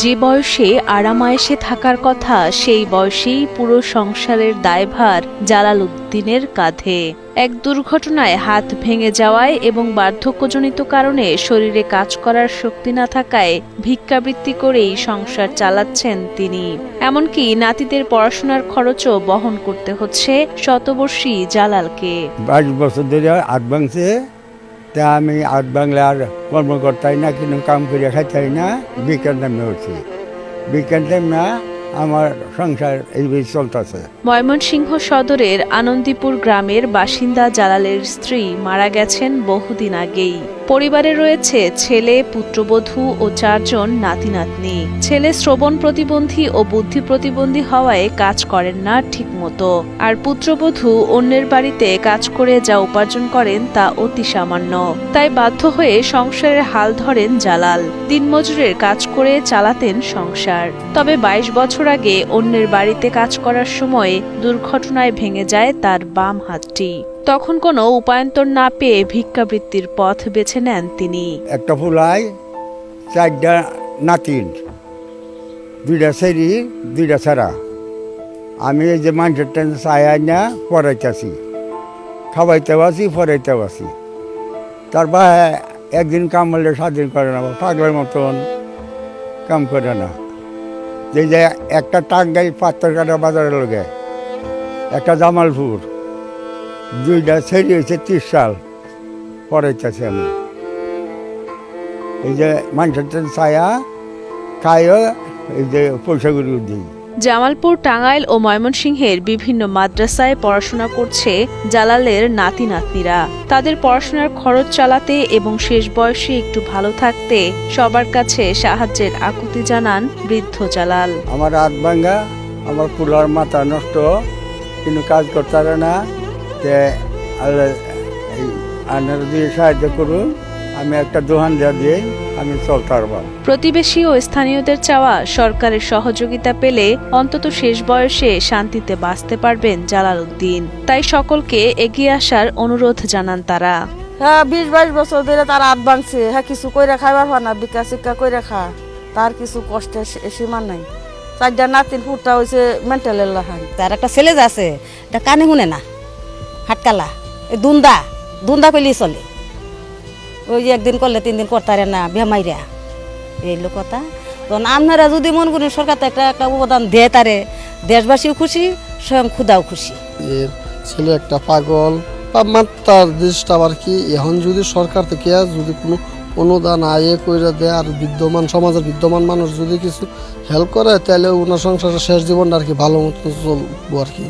যে বয়সে আরামায়েশে থাকার কথা, সেই বয়সেই পুরো সংসারের দায়ভার জালাল উদ্দিনের কাঁধে। এক দুর্ঘটনায় হাত ভেঙে যাওয়ায় এবং বার্ধক্যজনিত কারণে শরীরে কাজ করার শক্তি না থাকায় ভিক্ষাবৃত্তি করেই সংসার চালাচ্ছেন তিনি। এমনকি নাতিদের পড়াশোনার খরচও বহন করতে হচ্ছে শতবর্ষী জালালকে। বাইশ বছর ধরে তা আমি আট বাংলার কর্মকর্তাই না, কিন্তু কাম করে খাইতাই না, বিজ্ঞান নামে হচ্ছে বিজ্ঞান না, আমার সংসার এইভাবে চলতেছে। ময়মনসিংহ সদরের আনন্দীপুর গ্রামের বাসিন্দা জালালের স্ত্রী মারা গেছেন বহুদিন আগেই। পরিবারে রয়েছে ছেলে, পুত্রবধূ ও চারজন নাতি নাতনি ছেলে শ্রবণ প্রতিবন্ধী ও বুদ্ধি প্রতিবন্ধী হওয়ায় কাজ করেন না ঠিকমতো। আর পুত্রবধূ অন্যের বাড়িতে কাজ করে যা উপার্জন করেন তা অতি সামান্য। তাই বাধ্য হয়ে সংসারের হাল ধরেন জালাল। দিনমজুরের কাজ করে চালাতেন সংসার। তবে বাইশ বছর আগে অন্যের বাড়িতে কাজ করার সময় দুর্ঘটনায় ভেঙে যায় তার বাম হাতটি। তখন কোনো উপায়ন্তর না পেয়ে ভিক্ষাবৃত্তির পথ বেছে নেন তিনি। একটা ফুলাই চারটা নাতিন, দুইটা সেরি, দুইটা ছাড়া আমি এই যে মানুষের টেন চাই না পড়াইতে পড়াইতেছি, খাওয়াইতেও আছি, পড়াইতেও আছি। তারপর একদিন কাম সাত দিন করে না, পাগলের মতন কাম করে না। যে যে একটা টাঙ্গাই পাত্তর কাটা বাজারে লোকে, একটা জামালপুর দুইটা ছেড়ি হয়েছে ত্রিশ সাল পড়াইতেছি আমি। এই যে মানুষের ছায়া খায়ও এই যে পয়সাগুলো দিই। জামালপুর টাঙ্গাইল ও ময়মনসিংহের বিভিন্ন মাদ্রাসায় পড়াশোনা করছে জালালের নাতি নাতনিরা তাদের পড়াশোনার খরচ চালাতে এবং শেষ বয়সে একটু ভালো থাকতে সবার কাছে সাহায্যের আকুতি জানান বৃদ্ধ জালাল। আমার হাত ভাঙ্গা আমার কুলার মাথা নষ্ট কিন্তু কাজ করতে পারে না। যে আল্লাহ এই আপনারা দিয়ে সাহায্য করুন। আমি একটা দিয়ে আমি চলতে পারব। প্রতিবেশী ও স্থানীয়দের চাওয়া সরকারের সহযোগিতা পেলে অন্তত শেষ বয়সে শান্তিতে বাঁচতে পারবেন জালাল উদ্দিন। তাই সকলকে এগিয়ে আসার অনুরোধ জানান তারা। হ্যাঁ বিশ বাইশ বছর ধরে তার হাত ভাঙছে। হ্যাঁ কিছু কইরা খাইবার পার না বিকা সিকা কইরা খা। তার কিছু কষ্টের সীমা নাই। চারটা নাতিন ফুটটা হয়েছে মেন্টালের লাহান। তার একটা ছেলে আছে এটা কানে শুনে না। হাটকালা। এই দুন্দা দুন্দা কইলেই চলে। ওই যে একদিন করলে তিন দিন করতারে না বেমাইরা এই কথা। তো আপনারা যদি মন করেন সরকার তো একটা একটা অবদান দেয় তারে, দেশবাসীও খুশি, স্বয়ং ক্ষুদাও খুশি। এর ছেলে একটা পাগল, বা মাত্রার দেশটা আর কি? এখন যদি সরকার থেকে যদি কোনো অনুদান আয়ে করে দেয়, আর বিদ্যমান সমাজের বিদ্যমান মানুষ যদি কিছু হেল্প করে, তাহলে ওনার সংসারের শেষ জীবনটা আর কি ভালো মতো চলবো আর কি।